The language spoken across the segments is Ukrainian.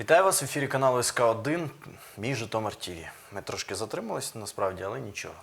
Вітаю вас в ефірі каналу СК 1 мій Житомир ТІВІ. Ми трошки затрималися насправді, але нічого.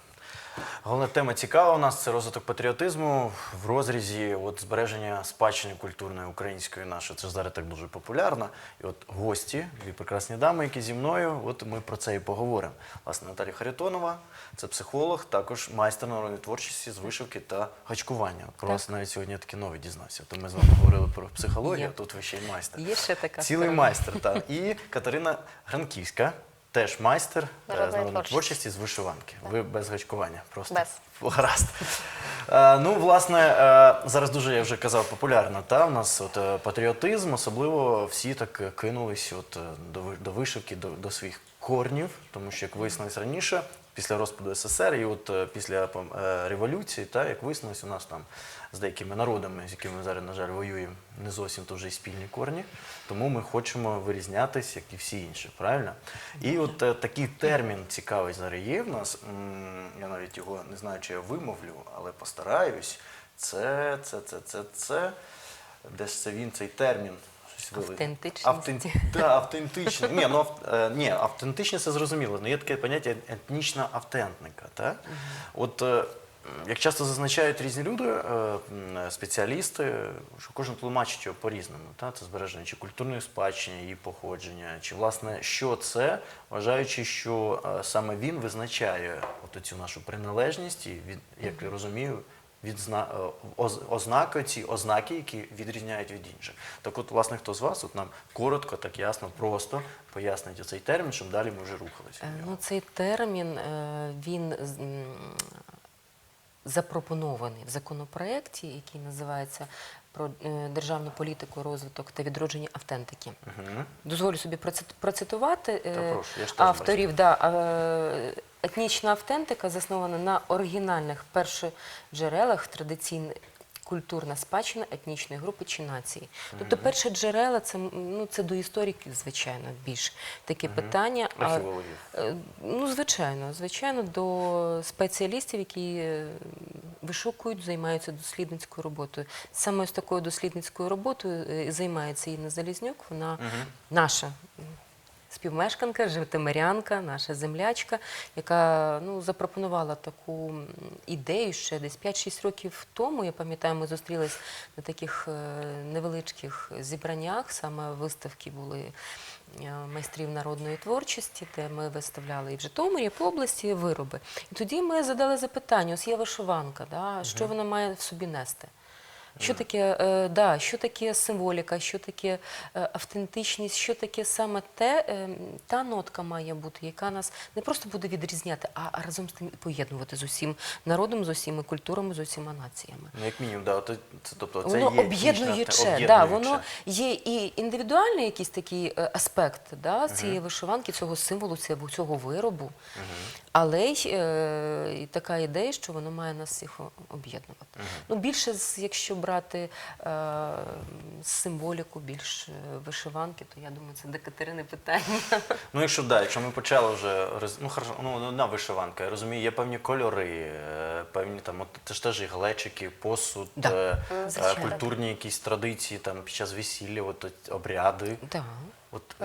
Головна тема цікава у нас це розвиток патріотизму в розрізі от, збереження спадщини культурної української нашої. Це ж зараз так дуже популярно. І от гості, дві прекрасні дами, які зі мною, от ми про це і поговоримо. Власне, Наталія Харитонова, це психолог, також майстер народної творчості з вишивки та гачкування. Про вас навіть сьогодні я таки новий дізнався. То ми з вами говорили про психологію, Є. а тут ви ще й майстер. Є ще така Цілий майстер, так. І Катерина Гранківська, теж майстер е, з Народної народної творчості. з вишиванки. Ви без гачкування просто. Без. Гаразд. Е, ну, власне, е, зараз дуже, я вже казав, популярно. Та? в нас от, е, патріотизм, особливо всі так е, кинулись от, е, до вишивки, до, до своїх корнів, тому що, як вияснилось раніше, після розпаду СССР і от е, після е, революції, та, як вияснилось, у нас там з деякими народами, з якими ми зараз, на жаль, воюємо, не зовсім то вже й спільні корні. Тому ми хочемо вирізнятися, як і всі інші, правильно? І от е, такий термін цікавий зараз є в нас. Я навіть його не знаю, чи я вимовлю, але постараюсь. Це, це, це, це, це. Де ж це він, цей термін? Щось Автентичність. Автен... Да, автентичність. Ні, ну, ав- е, ні, автентичність це зрозуміло. але є таке поняття етнічна автентника. Та? От е, як часто зазначають різні люди, е, спеціалісти, що кожен тлумачить його по-різному. Та? Це збереження чи культурної спадщини, її походження, чи власне що це, вважаючи, що саме він визначає от цю нашу приналежність, і від, як я розумію, відзна... е, оз- ознаки, ці ознаки, які відрізняють від інших. Так от, власне, хто з вас от нам коротко, так ясно, просто пояснить цей термін, щоб далі ми вже рухалися. Е. Ну, цей термін е, він запропонований в законопроекті, який називається про е, державну політику, розвиток та відродження автентики. Угу. Дозволю собі процит- процитувати е, Та прошу, я авторів. Да, е, етнічна автентика заснована на оригінальних першоджерелах традиційної культурна спадщина етнічної групи чи нації. Тобто перші джерела це, ну, це до істориків, звичайно, більш таке питання. а- Е, Ну, звичайно, звичайно, до спеціалістів, які е, вишукують, займаються дослідницькою роботою. Саме з такою дослідницькою роботою е, займається Інна Залізнюк. Вона наша. Співмешканка, житомирянка, наша землячка, яка ну, запропонувала таку ідею ще десь 5-6 років тому. Я пам'ятаю, ми зустрілись на таких е, невеличких зібраннях, саме виставки були е, майстрів народної творчості, де ми виставляли і в Житомирі, і по області вироби. І тоді ми задали запитання: ось є вишиванка, да, що вона має в собі нести? Що таке, е, да, що таке символіка, що таке е, автентичність, що таке саме те, е, та нотка має бути, яка нас не просто буде відрізняти, а, разом з тим і поєднувати з усім народом, з усіма культурами, з усіма націями. Ну, як мінімум, да, от, це, тобто, це Воно є об'єднуюче, да, воно є і індивідуальний якийсь такий е, аспект да, цієї вишиванки, цього символу, цього, цього виробу, але й е, така ідея, що воно має нас всіх об'єднувати. Ну, більше, якщо брати е, символіку, більш е, вишиванки, то я думаю, це до Катерини питання. Ну, якщо да, якщо ми почали вже ну, хорошо, ну, одна вишиванка, я розумію, є певні кольори, е, певні там, от, це ж теж і глечики, посуд, Да. е, е, Звичайно. культурні якісь традиції там під час весілля, от, от, обряди. Да. От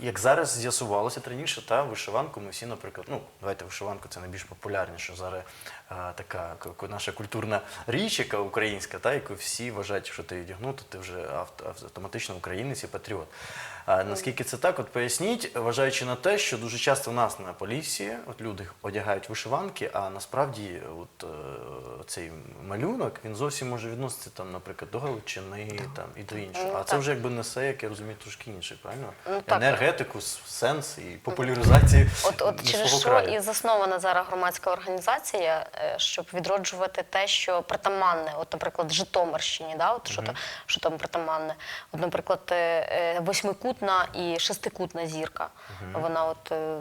як зараз з'ясувалося раніше, та вишиванку ми всі, наприклад, ну давайте вишиванку це найбільш популярніше зараз а, така к- к- наша культурна річ, яка українська, та яку всі вважають, що ти одягнув, то ти вже авто- автоматично українець і патріот. Наскільки це так? От поясніть, вважаючи на те, що дуже часто в нас на полісі от люди одягають вишиванки, а насправді от е, цей малюнок він зовсім може відноситися там, наприклад, до Галичини там і до іншого. Ну, А це вже якби несе, як я розумію, трошки інше, правильно? Ну, так. енергетику, сенс і популяризацію От, от через що краю. і заснована зараз громадська організація, е, щоб відроджувати те, що притаманне, от, наприклад, Житомирщині, да, от, що, там притаманне. От, наприклад, е, восьмикутна і шестикутна зірка. Вона от е,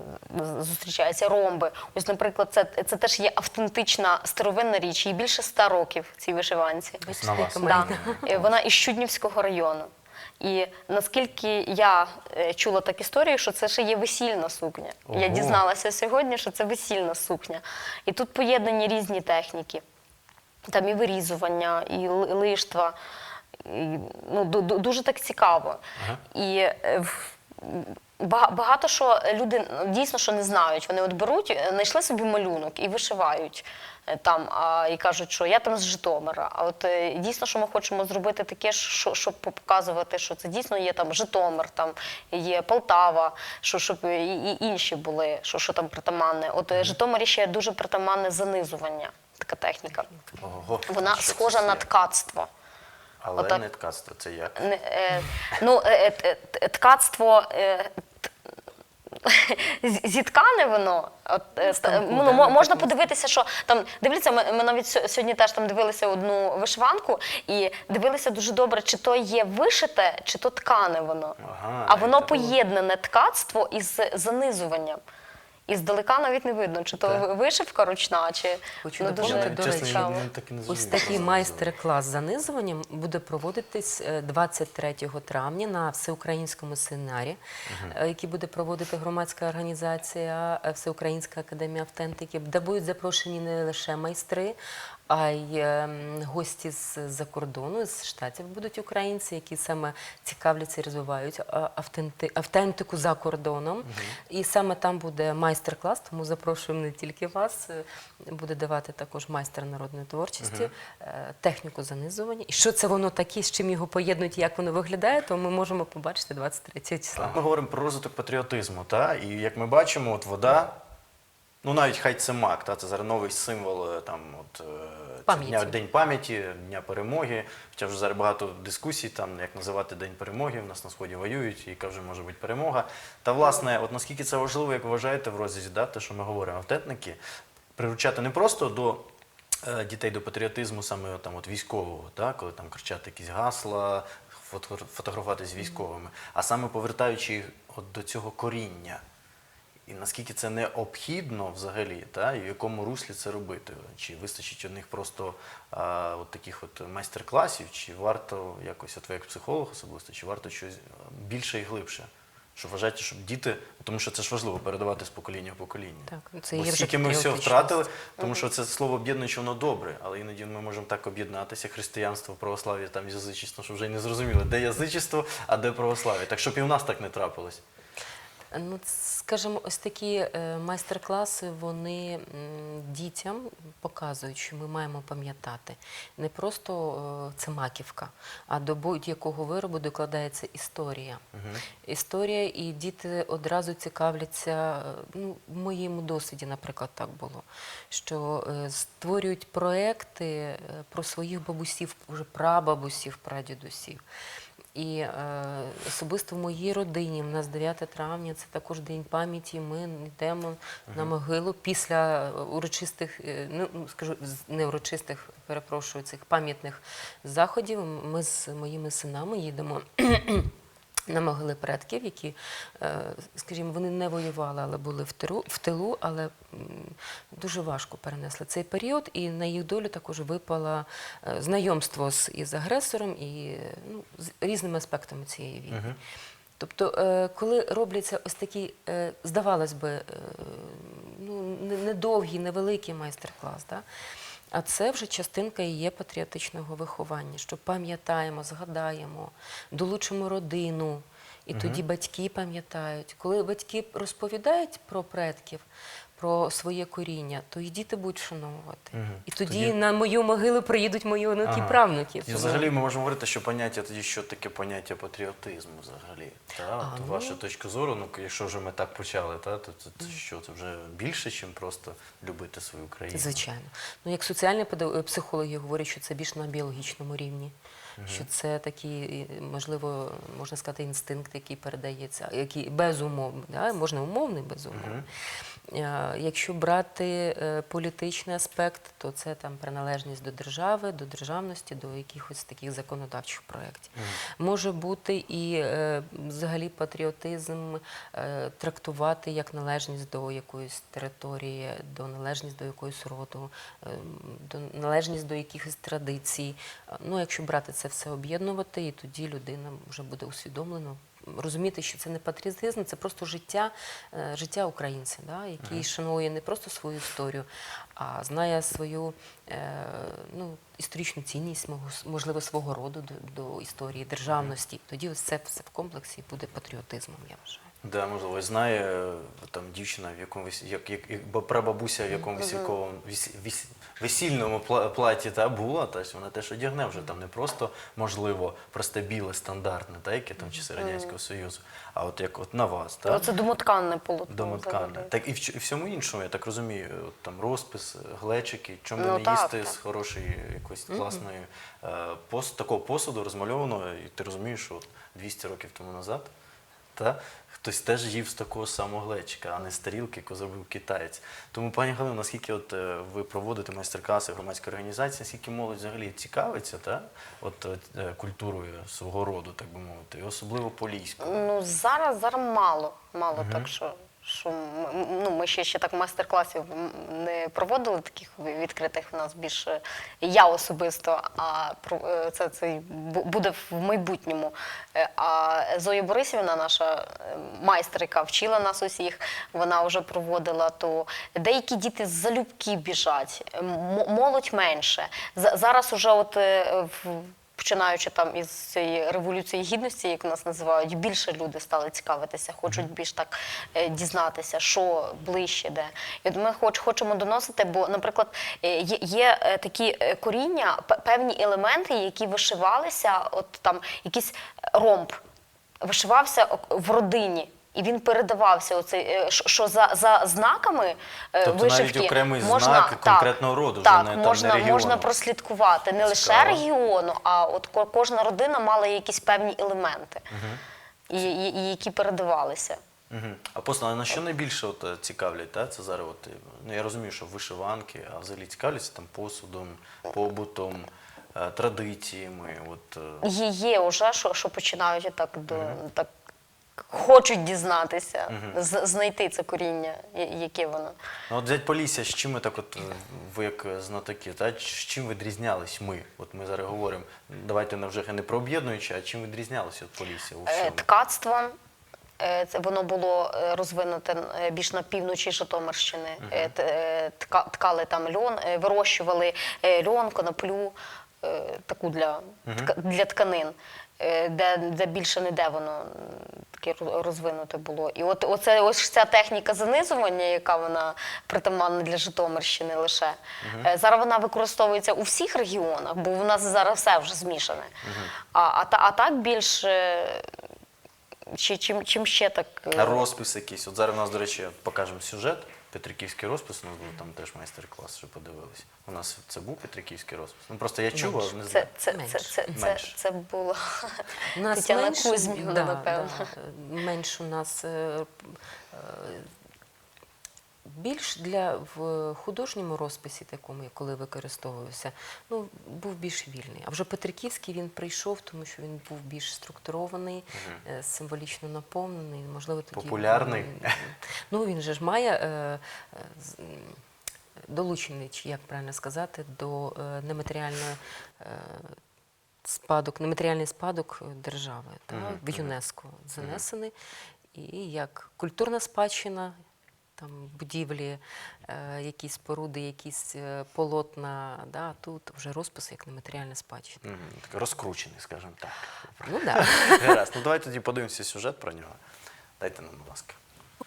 зустрічається ромби. Ось, наприклад, це, це теж є автентична старовинна річ, їй більше ста років цій вишиванці. Да. Е, Вона із Щуднівського району. І наскільки я е, чула так історію, що це ще є весільна сукня. Ого. Я дізналася сьогодні, що це весільна сукня. І тут поєднані різні техніки. Там і вирізування, і ли- лиштва. Ну, ду- ду- дуже так цікаво. І е, Багато що люди дійсно що не знають. Вони от беруть, е, знайшли собі малюнок і вишивають е, там, а, і кажуть, що я там з Житомира. А от дійсно, що ми хочемо зробити таке, що, щоб показувати, що це дійсно є там Житомир, там є Полтава, що щоб і, і інші були, що, що там притаманне. От Житомирі ще дуже притаманне занизування, така техніка. Ого, Вона схожа на ткацтво. Але Отак. не ткацтво, це як? Не, е, ну, е, е, ткацтво. Е, Зіткане воно. От, е, ну, да, можна подивитися, що там дивіться, ми, ми навіть сьогодні теж там дивилися одну вишиванку і дивилися дуже добре, чи то є вишите, чи то ткане воно. Ага, а воно поєднане ткацтво із занизуванням. І здалека навіть не видно, чи то Так. вишивка ручна, чи Хочу ну, дуже до речі, Ось такий майстер-клас занизування занизуванням буде проводитись е, 23 травня на всеукраїнському семінарі, угу. який буде проводити громадська організація е, Всеукраїнська академія автентики, де будуть запрошені не лише майстри, а й ем, гості з-за кордону, з штатів будуть українці, які саме цікавляться і розвивають автенти, автентику за кордоном. І саме там буде майстер-клас, тому запрошуємо не тільки вас. е, Буде давати також майстер народної творчості, е, техніку занизування. І що це воно таке, з чим його поєднують, як воно виглядає, то ми можемо побачити 23 числа. Ми говоримо про розвиток патріотизму, та? і як ми бачимо, от вода, ну навіть хай це мак, та? це зараз новий символ е, там, от, е, Пам'яті. дня, День пам'яті, Дня перемоги. Хоча вже зараз багато дискусій, там, як називати День перемоги, у нас на Сході воюють, яка вже може бути перемога. Та власне, от наскільки це важливо, як вважаєте в розрізі, да, те, що ми говоримо, автентники, приручати не просто до е, дітей до патріотизму саме там, от, військового, да, коли там кричати якісь гасла, фото- фотографувати з військовими, а саме повертаючи їх от до цього коріння. І наскільки це необхідно взагалі, та, і в якому руслі це робити? Чи вистачить одних просто а, от таких от майстер-класів, чи варто якось, от ви як психолог особисто, чи варто щось більше і глибше? Що вважаєте, щоб діти, тому що це ж важливо передавати з покоління в покоління. Так, це Бо скільки ми все втратили, тому що це слово об'єднуюче, воно добре, але іноді ми можемо так об'єднатися, християнство, православ'я, там язичество, що вже й не зрозуміло, де язичество, а де православ'я. Так щоб і в нас так не трапилось. Ну, скажімо, ось такі е, майстер-класи вони дітям показують, що ми маємо пам'ятати. Не просто це маківка, а до будь-якого виробу докладається історія. Історія, і діти одразу цікавляться. е, Ну, в моєму досвіді, наприклад, так було, що е, створюють проекти про своїх бабусів, вже прабабусів, прадідусів. І е, особисто в моїй родині, в нас 9 травня, це також день пам'яті. Ми йдемо на могилу після урочистих, е, ну ну, скажу, не урочистих, перепрошую, цих пам'ятних заходів. Ми з моїми синами їдемо. На могили предків, які, е, скажімо, вони не воювали, але були в тилу, в тилу, але дуже важко перенесли цей період, і на їх долю також випало е, знайомство з із агресором і ну, з різними аспектами цієї війни. Тобто, е, коли робляться ось такі, здавалось би, ну, не- недовгий, невеликий майстер-клас, да? А це вже частинка і є патріотичного виховання, що пам'ятаємо, згадаємо, долучимо родину. І тоді батьки пам'ятають. Коли батьки розповідають про предків, про своє коріння, то і діти будуть вшановувати. Мгм. І тоді, Тоді- на мою могилу приїдуть мої онуки Ага. правнуки. І взагалі ми можемо говорити, що поняття тоді, що таке поняття патріотизму взагалі. Та? А, ну. Ваша точка зору, ну якщо вже ми так почали, та, то це, це що, це вже більше, ніж просто любити свою країну. Звичайно. Ну, як соціальні педа- психологи говорять, що це більш на біологічному рівні. Що це такий, е, можливо, можна сказати, інстинкт, який передається, який безумовний, да? можна умовний, безумовний. Е, Якщо брати е, політичний аспект, то це там приналежність до держави, до державності, до якихось таких законодавчих проєктів. Може бути і е, взагалі патріотизм е, трактувати як належність до якоїсь території, до належність до якоїсь роду, е, до належність до якихось традицій. Е, Ну, якщо брати це все об'єднувати, і тоді людина вже буде усвідомлено розуміти, що це не патріотизм, це просто життя, е, життя українця, да, який шанує не просто свою історію, а знає свою е, ну, історичну цінність, можливо, свого роду до, до історії державності. Тоді ось це все в комплексі буде патріотизмом, я вважаю. Да, можливо, знає е, там дівчина, в якому як, як, як ба- прабабуся в якому весільковому весі- весі- весільному платі та була, та вона теж одягне вже там не просто можливо просте біле стандартне, та яке там часи радянського союзу, а от як от на вас, та Це домотканне полотно. домоткане. взагалі. Так і в, і всьому іншому, я так розумію, от там розпис, глечики, чому Ну, не так, їсти так. з хорошої якоїсь класної е, пос, такого посуду розмальованого, і ти розумієш, що от 200 років тому назад. Та хтось теж їв з такого самого глечика, а не з тарілки, яку зробив китаєць. Тому, пані Галино, наскільки от е, ви проводите майстер-класи громадської організації, наскільки молодь взагалі цікавиться та, от, е, культурою свого роду, так би мовити, і особливо поліською? Ну зараз зараз мало, мало так що. Що ми, ну, ми ще, ще так майстер-класів не проводили таких відкритих в нас більше я особисто, а е, це, це буде в майбутньому. Е, А Зоя Борисівна, наша е, майстер, яка вчила нас усіх, вона вже проводила, то деякі діти залюбки біжать, молодь менше. Зараз уже от в починаючи там із цієї революції гідності, як нас називають, більше люди стали цікавитися, хочуть більш так е, дізнатися, що ближче де. І от ми хоч хочемо доносити, бо, наприклад, е, є, є е, такі коріння, певні елементи, які вишивалися, от там якийсь ромб вишивався в родині. І він передавався оцей, е, що- за, за знаками е, Тобто навіть окремий можна, знак так, конкретного роду, вже так, не- там, можна, не регіону. можна прослідкувати не лише регіону, а от кожна родина мала якісь певні елементи, і, і, і які передавалися. Угу. Апостол, а на що найбільше от, е, цікавлять? Та? Це зараз, от, ну, я розумію, що вишиванки, а взагалі цікавляться там посудом, побутом, традиціями. От, Є, є вже, що, що починають так, до, так хочуть дізнатися, з- знайти це коріння, яке воно. Ну, от взять Полісся, з чим ми так от, ви як знатоки, та? з чим відрізнялись ми? От ми зараз говоримо, давайте не вже не про об'єднуюче, а чим відрізнялося от Полісся Е. Ткацтво. е, Це воно було е, розвинуте е, більш на півночі Житомирщини. Т- е, тка- Ткали там льон, вирощували льон, коноплю, таку для, тка- для тканин, де, де більше ніде воно таке розвинуте було. І от оце ось ця техніка занизування, яка вона притаманна для Житомирщини лише. е, Зараз вона використовується у всіх регіонах, бо в нас зараз все вже змішане. А, а, а так більш. е, чи чим, чим ще так? е, розпис якийсь. От зараз у нас, до речі, покажемо сюжет. Петриківський розпис, у нас був там теж майстер-клас, що подивилися. У нас це був Петриківський розпис. Ну просто я чув, але не знаю. це, це, це, це, це, це було У Тетяна Кузьміна, да, напевно. да, менш у нас е, е, більш для в художньому розписі, такому, коли використовувався, ну був більш вільний. А вже Петриківський він прийшов, тому що він був більш структурований, е, символічно наповнений. Можливо, тоді Популярний. м, Ну він же ж має. е, е, Долучений, чи як правильно сказати, до е, нематеріальної е, спадок, нематеріальний спадок е, держави та, в ЮНЕСКО занесений. І як культурна спадщина, там будівлі, е, якісь споруди, якісь е, полотна, да, тут вже розпис як нематеріальна спадщина. Мгм, так, розкручений, скажімо так. Ну да. Гаразд, ну давайте тоді подивимося сюжет про нього. Дайте нам, будь ласка.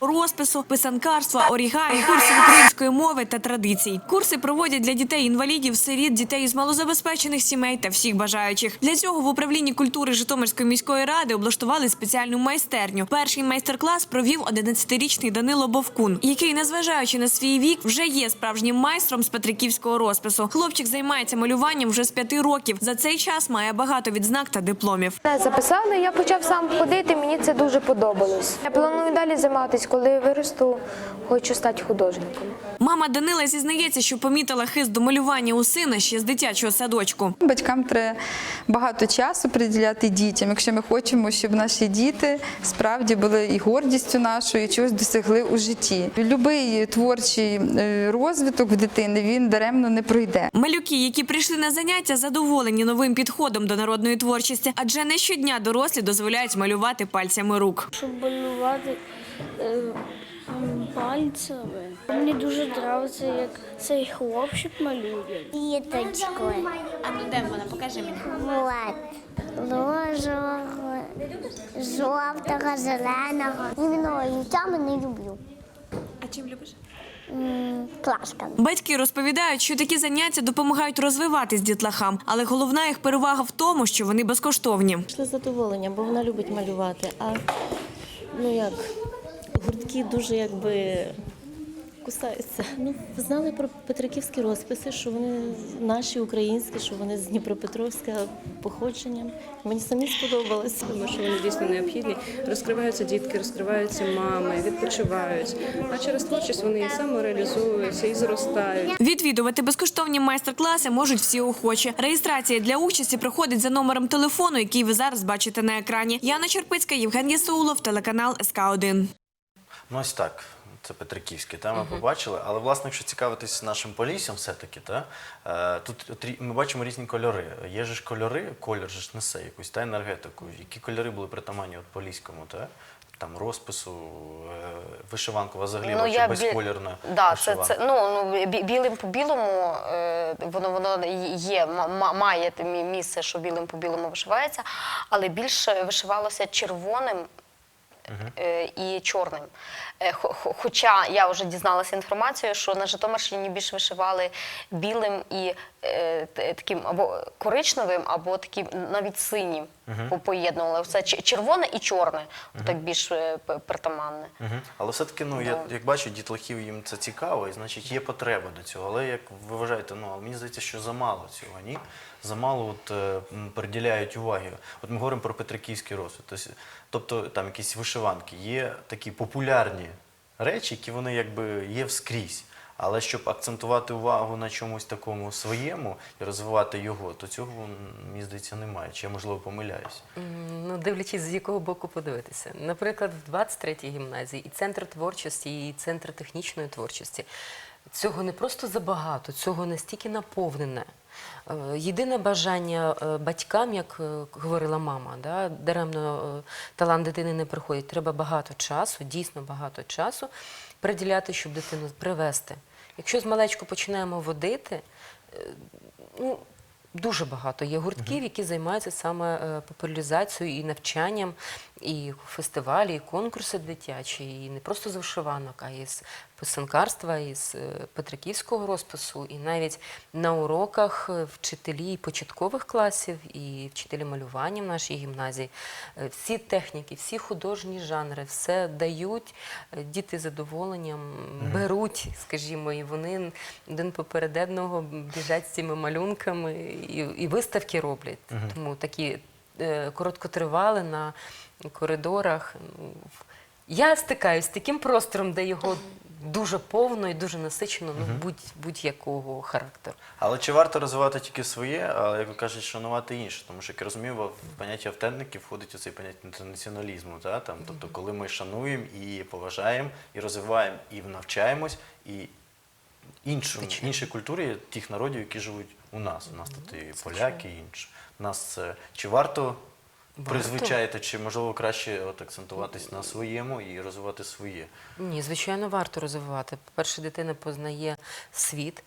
Розпису, писанкарства, орігамі, курсів української мови та традицій. Курси проводять для дітей-інвалідів, сиріт, дітей із малозабезпечених сімей та всіх бажаючих. Для цього в управлінні культури Житомирської міської ради облаштували спеціальну майстерню. Перший майстер-клас провів 11-річний Данило Бовкун, який, незважаючи на свій вік, вже є справжнім майстром з петриківського розпису. Хлопчик займається малюванням вже з п'яти років. За цей час має багато відзнак та дипломів. Записали, я почав сам ходити, мені це дуже подобалось. Я планую далі займатися, коли виросту, хочу стати художником. Мама Данила зізнається, що помітила хист до малювання у сина ще з дитячого садочку. Батькам треба багато часу приділяти дітям, якщо ми хочемо, щоб наші діти справді були і гордістю нашою, і чогось досягли у житті. Любий творчий е, розвиток в дитини він даремно не пройде. Малюки, які прийшли на заняття, задоволені новим підходом до народної творчості, адже не щодня дорослі дозволяють малювати пальцями рук. щоб малювати пальцями. Мені дуже подобається, як цей хлопчик малює. Діточкою. А ну де вона? Покажи мені. Вот. Рожого, жовтого, зеленого. Іменно літями не люблю. А чим любиш? Класками. Батьки розповідають, що такі заняття допомагають розвиватись дітлахам, але головна їх перевага в тому, що вони безкоштовні. Пішли задоволення, бо вона любить малювати. А ну як гуртки дуже якби кусаються. Ну, знали про петриківські розписи, що вони наші українські, що вони з Дніпропетровська походженням. Мені самі сподобалось. Тому що вони дійсно необхідні. Розкриваються дітки, розкриваються мами, відпочивають. А через творчість вони і самореалізуються, і зростають. Відвідувати безкоштовні майстер-класи можуть всі охочі. Реєстрація для участі проходить за номером телефону, який ви зараз бачите на екрані. Яна Черпицька, Євген Єсаулов, телеканал СК 1 Ну ось так. Це Петриківське, та ми побачили. Але власне, якщо цікавитись нашим поліссям, все-таки, та е, тут ми бачимо різні кольори. Є ж кольори, колір ж несе якусь та енергетику. Які кольори були притаманні от поліському, та там розпису, е, вишиванкова взагалі Ну, ну, я бі- безколірна. Да, це, це ну, ну білим по білому е, воно воно є, ма- ма- має місце, що білим по білому вишивається, але більше вишивалося червоним. Е, І чорним. Е, хо- хо- Хоча я вже дізналася інформацію, що на Житомирщині більше вишивали білим і е, таким або коричневим, або таким навіть синім по- поєднували. Ч- червоне і чорне, так більш е, притаманне. Мгм. Але все-таки, ну, я, як бачу, дітлахів їм це цікаво, і значить є потреба до цього. Але як ви вважаєте, ну, але мені здається, що замало цього, ні? Замало от, е, приділяють уваги. От ми говоримо про Петриківський розвиток. Тобто, тобто там якісь вишиванки, є такі популярні речі, які вони якби є вскрізь. Але щоб акцентувати увагу на чомусь такому своєму і розвивати його, то цього, мені здається, немає. Чи я, можливо, помиляюсь? Ну, дивлячись, з якого боку подивитися. Наприклад, в 23-й гімназії і центр творчості, і центр технічної творчості. Цього не просто забагато, цього настільки наповнене. Е, Єдине бажання е, батькам, як е, говорила мама, да, даремно талант дитини не приходить. Треба багато часу, дійсно багато часу приділяти, щоб дитину привести. Якщо з малечку починаємо водити, е, ну, Дуже багато є гуртків, які займаються саме е, популяризацією і навчанням, і фестивалі, і конкурси дитячі, і не просто з вишиванок, а і з писанкарства, і з е, петриківського розпису, і навіть на уроках е, вчителі початкових класів, і вчителі малювання в нашій гімназії. е, Всі техніки, всі художні жанри, все дають, діти задоволенням беруть, скажімо, і вони один поперед одного біжать з цими малюнками і, і виставки роблять. Тому такі короткотривали на коридорах. Я стикаюсь з таким простором, де його дуже повно і дуже насичено, ну, будь, будь-якого характеру. Але чи варто розвивати тільки своє, а як ви кажете, шанувати інше? Тому що, як я розумію, в поняття автентики входить оцей поняття інтернаціоналізму. Та? Там, тобто, коли ми шануємо і поважаємо, і розвиваємо, і навчаємось, і іншу, інші культури тих народів, які живуть у нас. У нас тут і поляки, і інші. Нас це чи варто призвичаєте, чи можливо краще от, акцентуватись на своєму і розвивати своє? Ні, звичайно, варто розвивати. По-перше, дитина познає світ,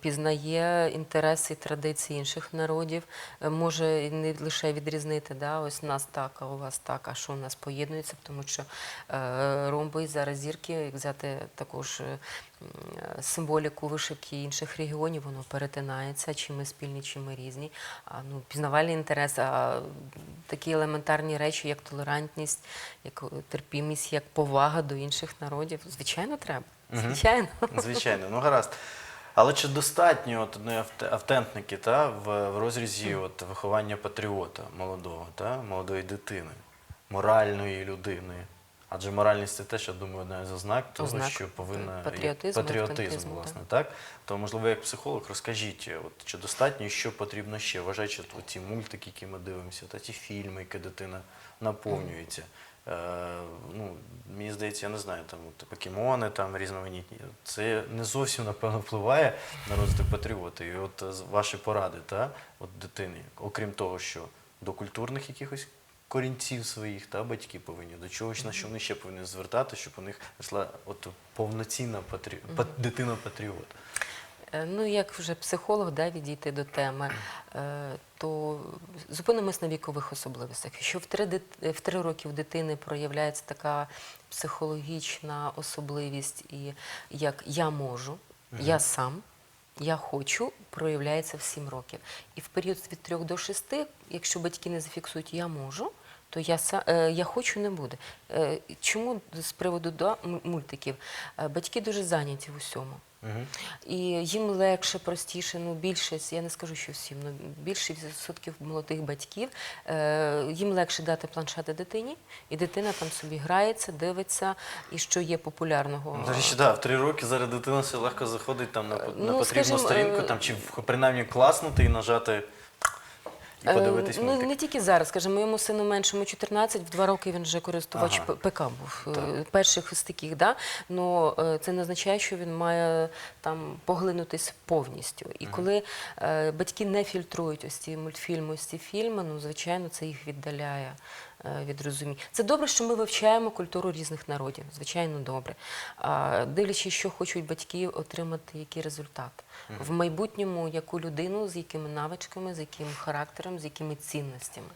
пізнає інтереси і традиції інших народів, е, може не лише відрізнити, да, ось нас так, а у вас так, а що у нас поєднується, тому що е, ромби зараз зірки, як взяти також е, символіку вишивки інших регіонів, воно перетинається, чи ми спільні, чи ми різні. А ну, пізнавальний інтерес, а такі елементарні речі, як толерантність, як е, терпімість, як повага до інших народів, звичайно, треба. Звичайно. Звичайно, ну гаразд. Але чи достатньо от, одної автентники та, в, в розрізі от, виховання патріота молодого, та, молодої дитини, моральної людини? Адже моральність це теж, я думаю, одна з ознак того, Ознак що повинна є патріотизм, власне, так? То, можливо, як психолог, розкажіть, от, чи достатньо, і що потрібно ще, вважаючи ті мультики, які ми дивимося, та ті фільми, які дитина наповнюється. Е, ну, мені здається, я не знаю, там от, покемони там різноманітні. Це не зовсім напевно впливає на розвиток патріоти. І от е, ваші поради, та, от дитині, окрім того, що до культурних якихось корінців своїх та батьки повинні до чогось, на що вони ще повинні звертати, щоб у них росла от повноцінна патрі... пат- дитина-патріот. Е, Ну, як вже психолог, да, відійти до теми, е, то зупинимось на вікових особливостях. Якщо в три, в три роки в дитини проявляється така психологічна особливість, і як я можу, я сам, я хочу, проявляється в 7 років. І в період від 3 до 6, якщо батьки не зафіксують я можу, то я, са- е, я хочу не буде. Е, Чому з приводу м- мультиків? Е, Батьки дуже зайняті в усьому. І їм легше, простіше, ну більшість, я не скажу, що всім, ну більшість відсотків молодих батьків, е, їм легше дати планшети дитині, і дитина там собі грається, дивиться, і що є популярного. До речі, да, в три роки зараз дитина все легко заходить там на, на ну, потрібну скажімо, сторінку, там, чи в- принаймні класнути і нажати і Е, подивитись ну, не тільки зараз, скажімо, моєму сину меншому 14, в два роки він вже користувач Ага. ПК був, е, перших з таких, да? но е, це не означає, що він має там поглинутись повністю. І коли е, батьки не фільтрують ось ці мультфільми, ось ці фільми, ну, звичайно, це їх віддаляє від розуміння. Це добре, що ми вивчаємо культуру різних народів, звичайно, добре. Дивлячись, що хочуть батьки отримати, який результат. В майбутньому яку людину, з якими навичками, з яким характером, з якими цінностями.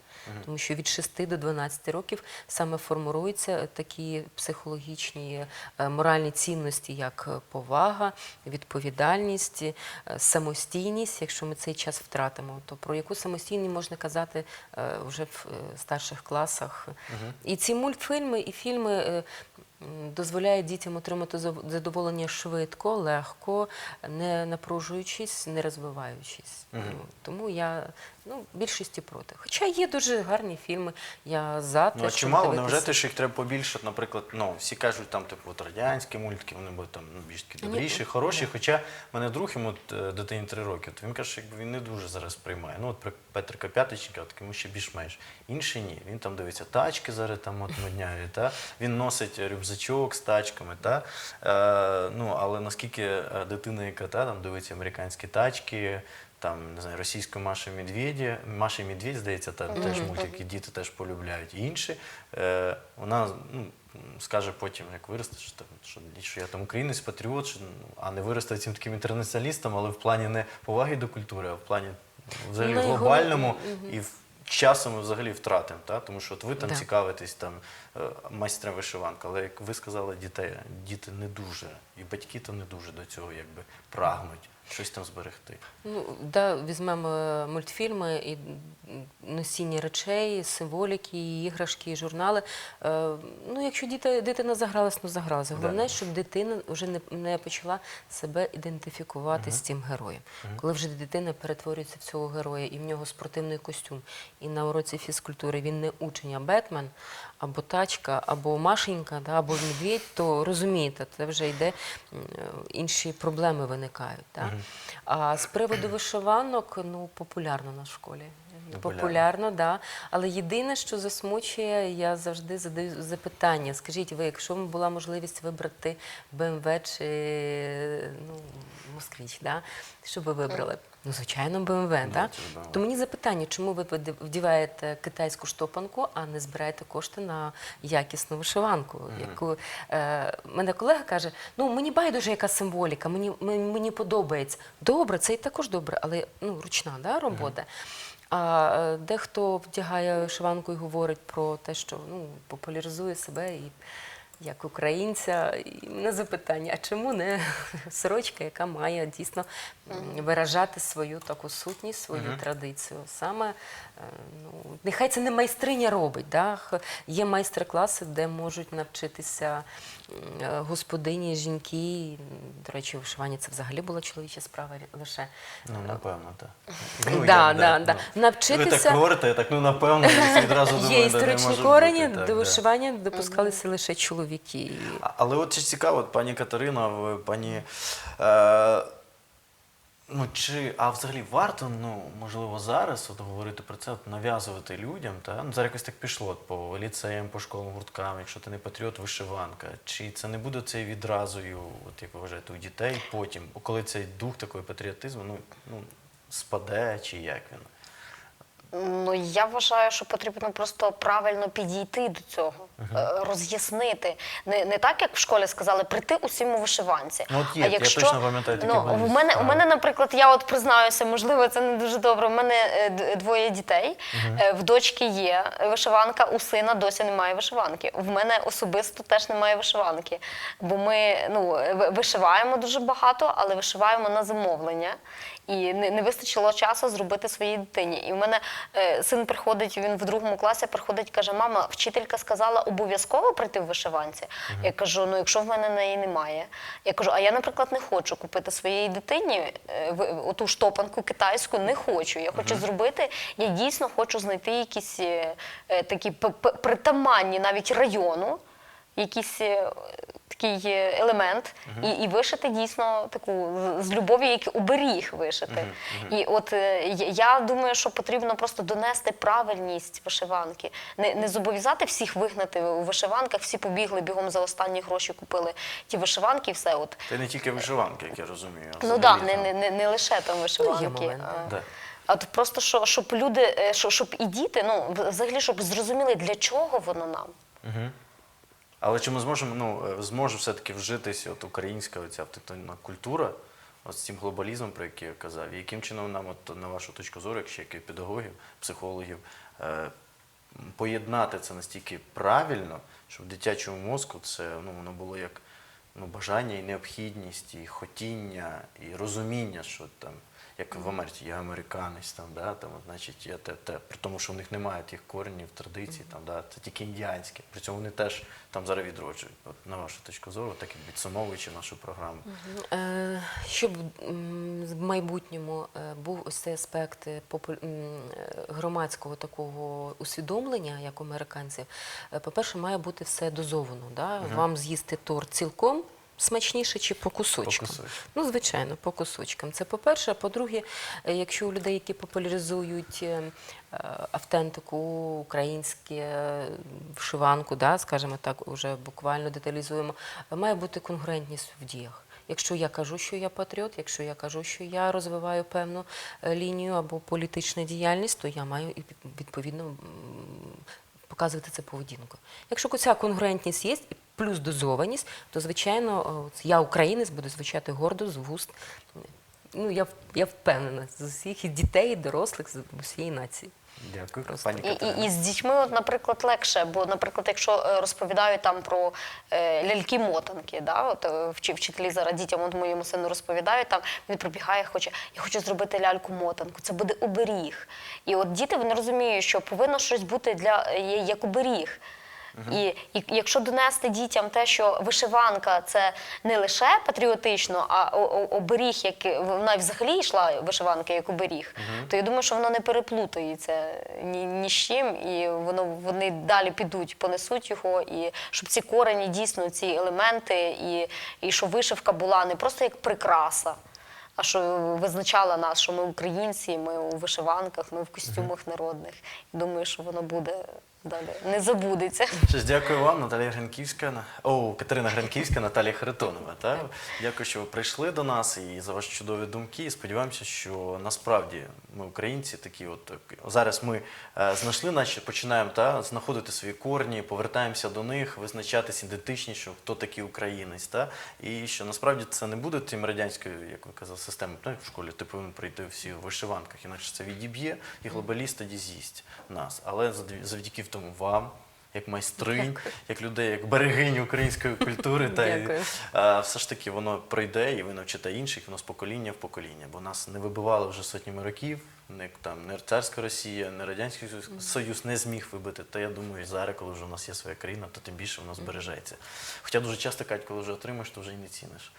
Тому що від 6 до 12 років саме формуються такі психологічні е, моральні цінності, як е, повага, відповідальність, е, самостійність. Якщо ми цей час втратимо, то про яку самостійність можна казати вже в старших класах. І ці мультфільми і фільми. М, Дозволяють дітям отримати задоволення швидко, легко, не напружуючись, не розвиваючись. Ну, Тому я ну, більшості проти. Хоча є дуже гарні фільми, я за те, Ну, а чимало, дивитися. невже те, що їх треба побільше, наприклад, ну, всі кажуть, там, типу, от радянські мультики, вони будуть там ну, більш такі добріші, хороші. Хоча мене друг йому от, е, дитині три роки, то він каже, що якби він не дуже зараз приймає. Ну, от про Петрика П'ятичника, от йому ще більш-менш. Інший ні. Він там дивиться тачки зараз там от модняє, та? він носить рюкзачок з тачками. Та? Е, ну, але наскільки е, дитина, яка та, там, дивиться американські тачки, там, не знаю, російську Машу Медведі, Маша Медведь, здається, та, теж мультики діти теж полюбляють. І інші, е, вона ну, скаже потім, як виросте, що, там, що, що я там українець, патріот, що, ну, а не виросте цим таким інтернаціоналістом, але в плані не поваги до культури, а в плані взагалі Ну, глобальному і в часом ми взагалі втратимо, та? тому що от ви там Да. цікавитесь там е, майстрем вишиванка, але як ви сказали, дітей, діти не дуже, і батьки то не дуже до цього якби прагнуть щось там зберегти. Ну, да, візьмемо е, мультфільми і носіння речей, символіки, і іграшки, і журнали. Е, ну, якщо діти, дитина загралась, ну загралася. Головне, Да. щоб дитина вже не, не почала себе ідентифікувати з цим героєм. Коли вже дитина перетворюється в цього героя, і в нього спортивний костюм, і на уроці фізкультури він не учень, а Бетмен, або тачка, або Машенька, да, або медведь, то розумієте, це вже йде е, інші проблеми виникають. Да? А з приводу вишиванок, ну популярно на школі. Популярно. Популярно, да. Але єдине, що засмучує, я завжди задаю запитання. Скажіть ви, якщо б була можливість вибрати БМВ чи ну, Москвич, да? що ви вибрали? Ну, звичайно, БМВ, да? це ж BMW. То мені запитання, чому ви вдіваєте китайську штопанку, а не збираєте кошти на якісну вишиванку? Яку е, мене колега каже: ну мені байдуже, яка символіка, мені, мені, мені подобається. Добре, це і також добре, але ну ручна да, робота. А е, дехто вдягає вишиванку і говорить про те, що ну популяризує себе і. як українця, і на запитання, а чому не сорочка, яка має дійсно виражати свою таку сутність, свою традицію. Саме ну, нехай це не майстриня робить. Да? Є майстер-класи, де можуть навчитися е, господині, жінки. До речі, вишивання це взагалі була чоловіча справа лише. Ну, напевно, так. Да, да, да. ну. Ви так говорите, я так, ну, напевно, відразу думаю, Є історичні корені, до да. вишивання допускалися лише чоловіки. Але от ще цікаво, пані Катерина, пані. Е, ну, чи, а взагалі варто, ну, можливо, зараз от, говорити про це, от, нав'язувати людям, та? Ну, зараз якось так пішло от, по ліцеям, по школам, гурткам, якщо ти не патріот, вишиванка. Чи це не буде цей відразою, от, як ви вважаєте, у дітей потім, коли цей дух такої патріотизму ну, ну, спаде, чи як він? Ну я вважаю, що потрібно просто правильно підійти до цього, е, роз'яснити. Не, не так, як в школі сказали, прийти усім у вишиванці. Ну, от є, а я точно пам'ятаю такі ну, в мене, у мене, наприклад, я от признаюся, можливо, це не дуже добре. У мене е, двоє дітей. Е, В дочки є вишиванка, у сина досі немає вишиванки. В мене особисто теж немає вишиванки. Бо ми ну, вишиваємо дуже багато, але вишиваємо на замовлення. І не, не вистачило часу зробити своїй дитині. І в мене е, син приходить, він в другому класі приходить, каже: мама, вчителька сказала обов'язково прийти в вишиванці. Я кажу: ну якщо в мене неї немає. Я кажу, а я, наприклад, не хочу купити своїй дитині е, оту штопанку китайську, не хочу. Я хочу зробити, я дійсно хочу знайти якісь е, е, такі притаманні навіть району якийсь е, такий е, елемент, і, і вишити дійсно таку з- любов'ю, як оберіг вишити. І от е, я- думаю, що потрібно просто донести правильність вишиванки, не, не зобов'язати всіх вигнати у вишиванках, всі побігли бігом за останні гроші, купили ті вишиванки, і все. От. Це не тільки вишиванки, як я розумію. Ну так, взагалі не, не, не, не лише там вишиванки. а- Да. а от просто що, щоб люди, що, щоб і діти, ну взагалі, щоб зрозуміли, для чого воно нам. Але чи ми зможемо, ну, е, зможе все-таки вжитись от українська оця автохтонна культура, з цим глобалізмом, про який я казав, і яким чином нам, от, на вашу точку зору, якщо як і педагогів, психологів, е, поєднати це настільки правильно, щоб в дитячому мозку це ну, воно було як ну, бажання і необхідність, і хотіння, і розуміння, що там, як в Америці, я американець, там, да, там, значить, я те, те, при тому, що в них немає тих коренів, традицій, там, да, це тільки індіанське. При цьому вони теж там зараз відроджують. От, на вашу точку зору, так і підсумовуючи нашу програму. Е, Щоб в майбутньому е, був ось цей аспект е, громадського такого усвідомлення, як у американців, по-перше, має бути все дозовано. Да? Вам з'їсти торт цілком смачніше чи по кусочкам? кусочкам. Ну, звичайно, по кусочкам. Це по-перше. А по-друге, е, якщо у людей, які популяризують е, е, автентику, українське вшиванку, да, скажімо так, уже буквально деталізуємо, має бути конгруентність в діях. Якщо я кажу, що я патріот, якщо я кажу, що я розвиваю певну лінію або політичну діяльність, то я маю і відповідно показувати це поведінку. Якщо ця конгруентність є, плюс дозованість, то звичайно я українець буду звучати гордо з вуст. Ну я в- я впевнена з усіх і дітей, і дорослих з усієї нації. Дякую, Просто. пані І, Катерина. і, і з дітьми, от, наприклад, легше, бо, наприклад, якщо е, розповідають там про е, ляльки-мотанки, да, от е, вчи- вчителі зараз дітям, от моєму сину розповідають, там він прибігає, хоче, я хочу зробити ляльку-мотанку, це буде оберіг. І от діти вони розуміють, що повинно щось бути для е, як оберіг. І, і якщо донести дітям те, що вишиванка це не лише патріотично, а оберіг, як вона взагалі йшла вишиванка як оберіг, то я думаю, що воно не переплутається ні, ні з чим, і воно вони далі підуть, понесуть його, і щоб ці корені дійсно, ці елементи, і, і що вишивка була не просто як прикраса. А що визначала нас, що ми українці, ми у вишиванках, ми в костюмах народних. Думаю, що воно буде далі не забудеться. Щось дякую вам, Наталія Гринківська. О, Катерина Гринківська, Наталія Харитонова. Та? Дякую, що ви прийшли до нас і за ваші чудові думки. І сподіваємося, що насправді ми, українці, такі от зараз ми е, знайшли наші, починаємо та, знаходити свої корні, повертаємося до них, визначатися ідентичніше, хто такий українець. Та? І що насправді це не буде тим радянською, як ви казали, системою, в школі, ти повинен прийти всі в вишиванках, інакше це відіб'є, і глобаліст тоді з'їсть нас. Але завдяки в тому вам, як майстринь, як людей, як берегинь української культури. Та й, Дякую. е, все ж таки воно пройде і ви навчите інших, воно з покоління в покоління. Бо нас не вибивали вже сотнями років. Не там не царська Росія, не радянський Союз- союз не зміг вибити. Та я думаю, і зараз, коли вже у нас є своя країна, то тим більше воно збережеться. Хоча дуже часто кажуть, коли вже отримаєш, то вже і не ціниш.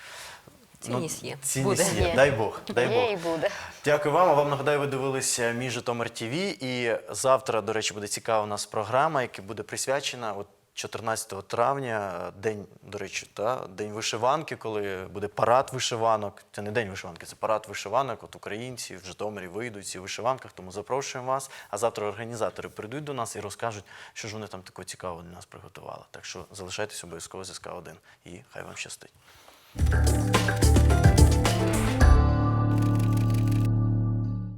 Цінність є. Цінність Буде. є. Є. Дай Бог, дай Є Бог. і буде. Дякую вам. А вам нагадаю, ви дивилися мій Житомир ТВ. І завтра, до речі, буде цікава у нас програма, яка буде присвячена от 14 травня, день, до речі, та, день вишиванки, коли буде парад вишиванок. Це не день вишиванки, це парад вишиванок. От українці в Житомирі вийдуть всі вишиванках, тому запрошуємо вас. А завтра організатори прийдуть до нас і розкажуть, що ж вони там такого цікавого для нас приготували. Так що залишайтесь обов'язково з СК 1 і хай вам щастить. Thank you.